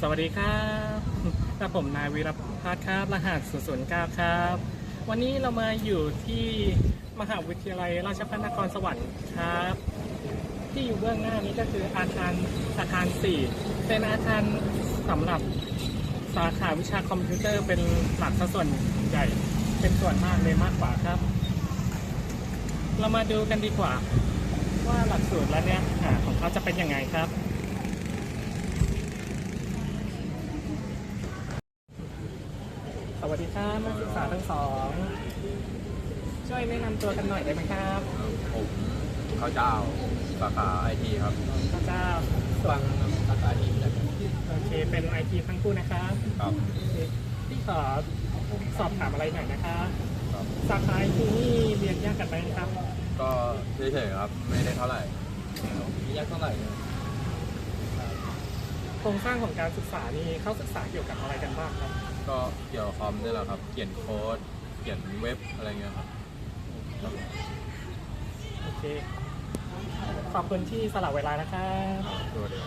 สวัสดีครับและผมนายวีรพัฒน์ครับ รหัส009 ครับ วันนี้เรามาอยู่ที่มหาวิทยาลัยราชภัฏนครสวรรค์ครับ ที่อยู่เบื้องหน้านี้ก็คืออาคารอาคาร 4 เป็นอาคารสำหรับสาขาวิชาคอมพิวเตอร์เป็นหลักส่วนใหญ่ เป็นส่วนมากเลยมากกว่าครับ เรามาดูกันดีกว่า ว่าหลักสูตรแล้วเนี่ยอ่าของเขาจะเป็นยังไงครับ วัสดีครับนักศึกษาทั้งสอง ช่วยแนะนำตัวกันหน่อยได้ไหมครับผมข้าวเจ้าสาขาไอทีครับพระเจ้าฟังสาขาไอทีครับโอเคเป็นไอทีทั้งคู่นะครับครับโอเคพี่ขอสอบถามอะไรหน่อยนะครับครับสาขาไอทีนี่เรียนยากกันไหมครับ ก็เฉยๆครับไม่ได้เท่าไหร่ไม่ยากเท่าไหร่เลยโครงสร้างของการศึกษานี่เขาศึกษาเกี่ยวกับอะไรกันบ้างครับ ก็เกี่ยวกับคอมนี่แหละครับ เขียนโค้ด เขียนเว็บอะไรเงี้ยครับ โอเค ขอบคุณที่สละเวลานะครับ ตัวเดียว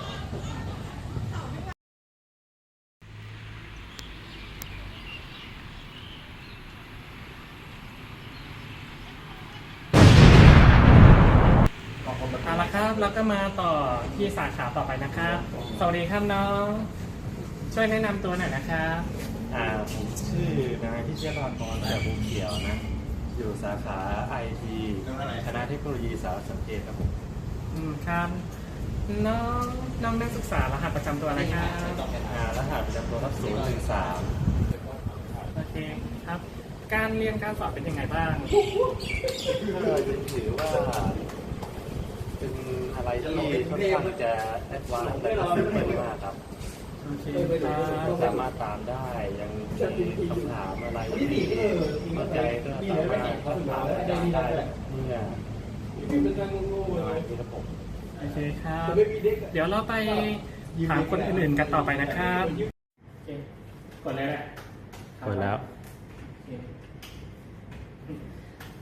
เอาละครับ แล้วก็มาต่อที่สาขาต่อไปนะครับ สวัสดีครับน้อง ช่วยแนะนำตัวหน่อยนะครับ อ่าผมชื่อนายพิเชษฐรพรจากภูเขียวนะ อยู่สาขาไอทีคณะเทคโนโลยีสารสนเทศครับผมอืมครับ น้องน้องนักศึกษารหัสประจำตัวอะไรครับอ่ารหัสประจำตัวรับศูนย์หนึ่งสามโอเคครับ การเรียนการสอนเป็นยังไงบ้างก็ถือว่า เป็นอะไรที่ค่อนข้างจะแอดวานซ์และก็ซิมเพิลมากครับ โอเคครับสามารถตามได้ ยังมีคำถามอะไรที่เข้าใจก็สามารถเข้าถามอาจารย์ได้เมื่อประมาณนี้ครับผมโอเคครับ เดี๋ยวเราไปถามคนอื่นๆกันต่อไปนะครับโอเคกดเลยแหละกดแล้วโอเค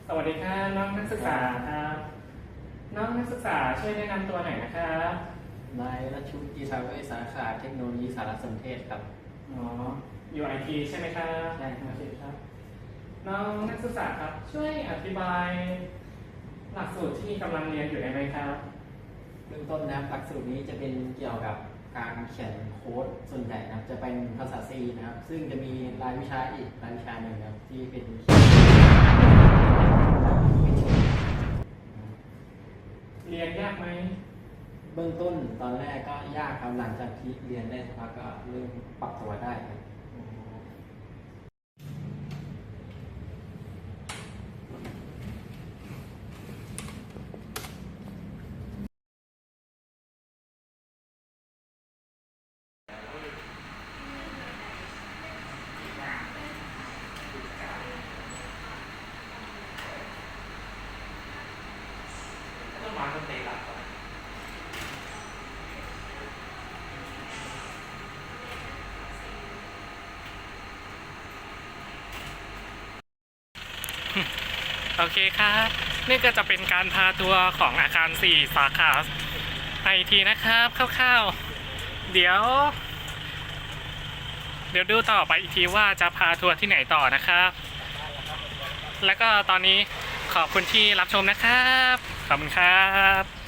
สวัสดีครับน้องนักศึกษาครับ น้องนักศึกษาช่วยแนะนำตัวหน่อยนะครับ นายรัชชุกีทาเวชสาขาเทคโนโลยีสารสนเทศครับ อ๋ออยู่ไอทีใช่ไหมครับใช่ครับโอเคครับ น้องนักศึกษาครับ ช่วยอธิบาย หลักสูตรที่กำลังเรียนอยู่ได้ไหมครับ เบื้องต้นนะครับหลักสูตรนี้จะเป็นเกี่ยวกับการเขียนโค้ดส่วนใหญ่นะครับ จะเป็นภาษา C นะครับ ซึ่งจะมีรายวิชาอีกรายวิชาหนึ่งนะครับที่เป็น เรียนยากไหม เบื้องต้นตอนแรกก็ยากครับหลังจากที่เรียนได้สักพักก็เริ่มปรับตัวได้ครับ โอเคครับนี่ก็จะเป็นการพาทัวร์ของอาคาร 4 สาขาไอทีนะครับคร่าวๆ เดี๋ยว เดี๋ยวดูต่อไปอีกทีว่าจะพาทัวร์ที่ไหนต่อนะครับ แล้วก็ตอนนี้ขอบคุณที่รับชมนะครับ ขอบคุณครับ